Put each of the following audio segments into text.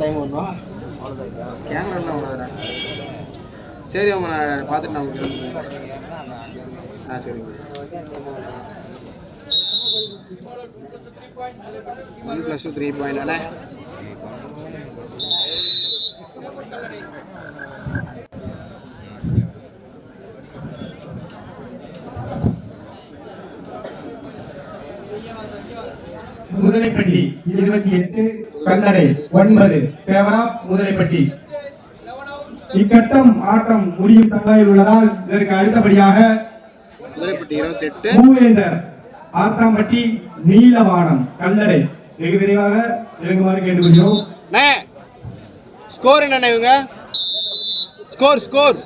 Time ஒன்றும் கேமராலாம் அவ்வளோதான் சரி அவங்க நான் பார்த்துட்டு நான் ஆ சரிங்க one plus two three point அண்ணே. முதலைப்பட்டி இருபத்தி எட்டு கல்லடை ஒன்பது பேவரா முதலைப்பட்டி. இக்கட்டம் ஆட்டம் முடியும் தங்காயில் உள்ளதால் இதற்கு அடுத்தபடியாக மூவேந்தர் ஆத்தாம்பட்டி நீலவானம் கல்லடை வெகு விரைவாக இறங்குமாறு கேட்டுக்கொள்கிறோம். ஸ்கோர் என்னண்ணே இவங்க? ஸ்கோர் ஸ்கோர்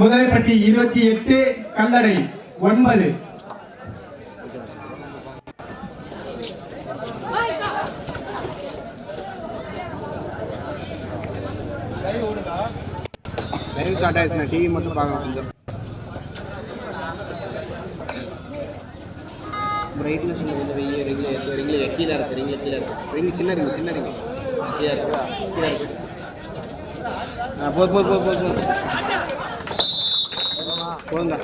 முதலைப்பட்டி இருபத்தி எட்டு கல்லடை ஒன்பது லைவ் ஸ்டார்ட் ஆயிடுச்சு டிவி மட்டும் பார்க்கலாம். கொஞ்சம் பிரைட்னஸ் கொஞ்சம் வெயில் ரெகுலர் இருக்குது ரெகுலர் கீழே இருக்குது ரெகுலர் கீழே இருக்குது ரெங்கு சின்ன ரிங்கு சின்ன ரிங்கு கீழே இருக்குதா கீழே இருக்குது ஆ போது போது போது போது போது. போதுங்க.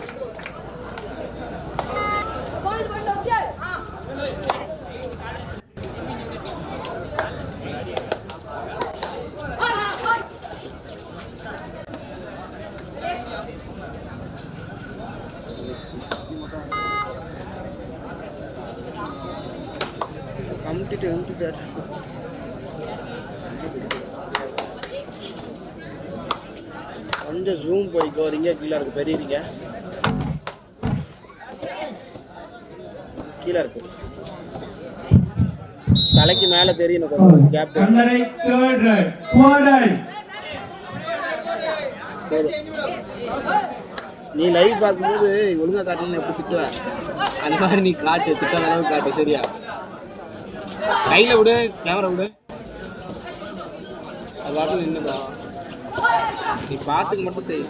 கம்ப்ளீட் கொஞ்சம் ஜூம் போய்க்கோ ரிங்க கீழே இருக்கு பெரிய ரிங்க கீழே இருக்கு. தலைக்கு மேலே தெரியணும் கொஞ்சம் கேப் நீ லைவ் பார்க்கும்போது ஒழுங்கா காட்டணும் எப்படி திட்டுவ? அந்த மாதிரி நீ காட்டு திட்டாத அளவுக்கு காட்டு சரியா? கையில விடு கேமரா விடு. அது பார்த்து நின்றுதா நீ பார்த்துக்கு மட்டும் செய்.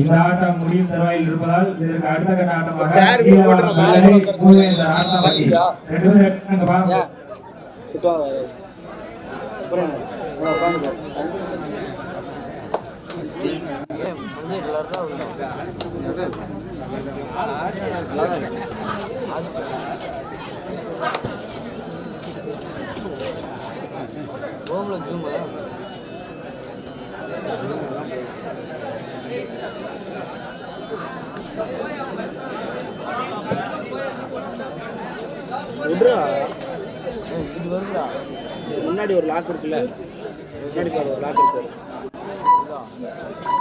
இந்த ஆட்டம் முடியும் தருவாயில் இருப்பதால் இதற்கு அடுத்த கட்ட ஆட்டமாக முன்னாடி ஒரு லாக் இருக்குல்ல? முன்னாடி பாரு ஒரு லாக் இருக்கு.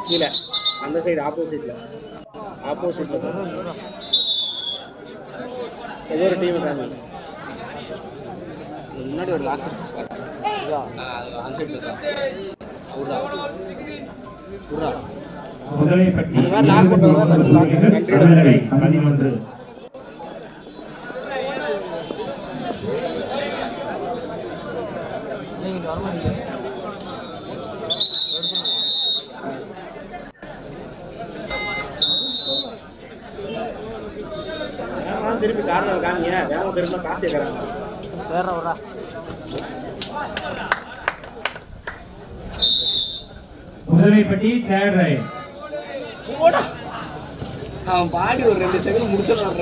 கீழே. அந்த சைடு ஆப்போசிட்ல ஆப்போசிட்ல ஏதோ ஒரு டீம் காமி முன்னாடி ஒரு லாக். அந்த முதலைப்பட்டி பதினொன்று. திருப்பி காரணம் காமிங்க வேகமா திரும்ப காசு கேட்கறாங்க முதலைப்பட்டி தேர்ட் ரைட் போடா. அவன் பாடி ஒரு ரெண்டு செகண்ட் முடிச்சிடலாம்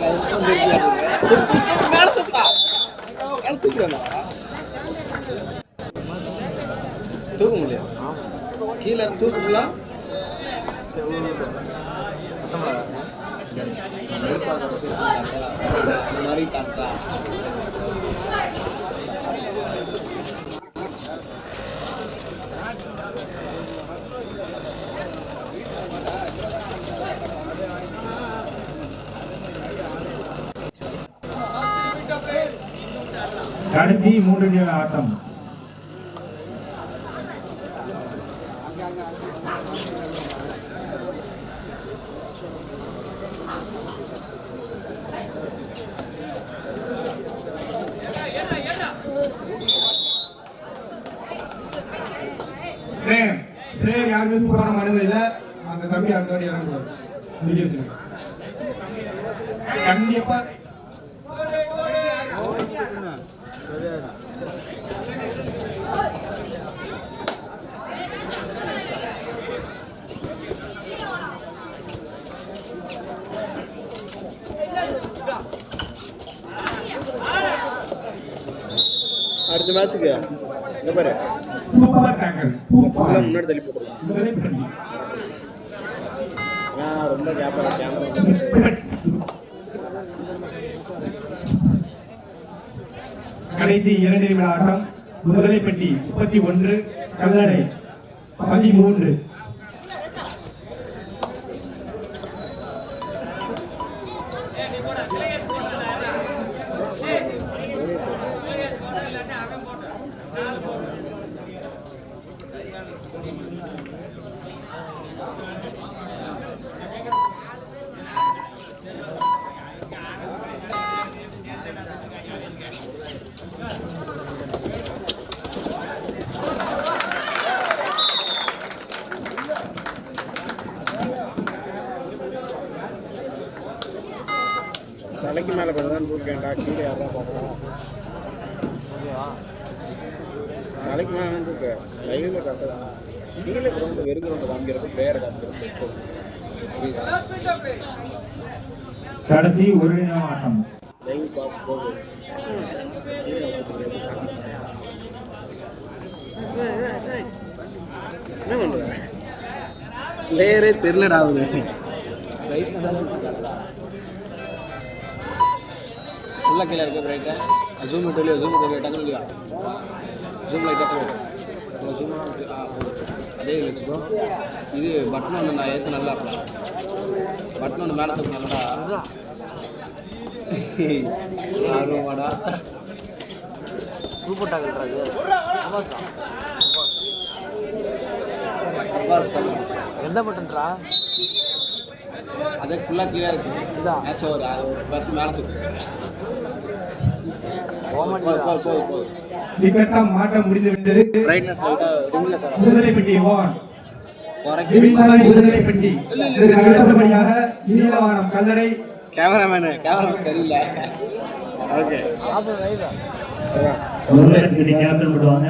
மேல தூக்கா முடியும் கீழே இந்த மாதிரி தாத்தா கடைசி மூன்று நிமிட ஆட்டம். யாருமே சூப்பரான அந்த தம்பி அந்த கண்டிப்பா அடுத்த மேட்ச்சுக்கு இங்க பாரு? ஃபுல்லாக முன்னாடி தள்ளி நான் ரொம்ப கேப்பா கேமரா கடைசி இரண்டு நிமிட ஆட்டம். முதலைப்பட்டி முப்பத்தி ஒன்று கல்லடை பதிமூன்று. தலைக்கு மேலே கொண்டு தான் தூக்கேன்டா கீழே யாரா பார்ப்போம் தலைக்கு மேலே தான் தூக்க லைவில் கரெக்டாக கீழே கிரௌண்டு வெறு கிரௌண்டு காமிக்கிறப்ப பிளேயரை காமிக்கிறப்ப புரியுதா? கடைசி ஒரு நிமிட ஆட்டம் பிளேயரே தெரிலடா அவரு. உள்ள கீழே இருக்க பிரேக்க ஜூம் விட்டு ஜூம் விட்டு டக்கு இல்லையா ஜூம் போ. ஜூம் அதே வச்சுக்கோ இது பட்டன் ஒன்று நான் ஏற்ற நல்லா பட்டன் ஒன்று மேலே தூக்கு நல்லா. ஆர்வமாடா. சூப்பர் அப்பாஸ் எந்த பட்டன்ரா அதே ஃபுல்லாக கீழே இருக்கு. இதா? மேட்ச் ஒரு பத்து மேலே தூக்கு. ஓமன் போ போ. டிக்கெட்டம் மாற்றம் முடிந்து விட்டது முதலைப்பட்டி திமிங்கலம் முதலைப்பட்டி அடுத்தபடியாக நீலவானம் கல்லடை. கேமராமேனு கேமராமேன் சரியில்லை ஓகே ரைடா முதலைப்பட்டி கேப்டன் விடுவாங்க.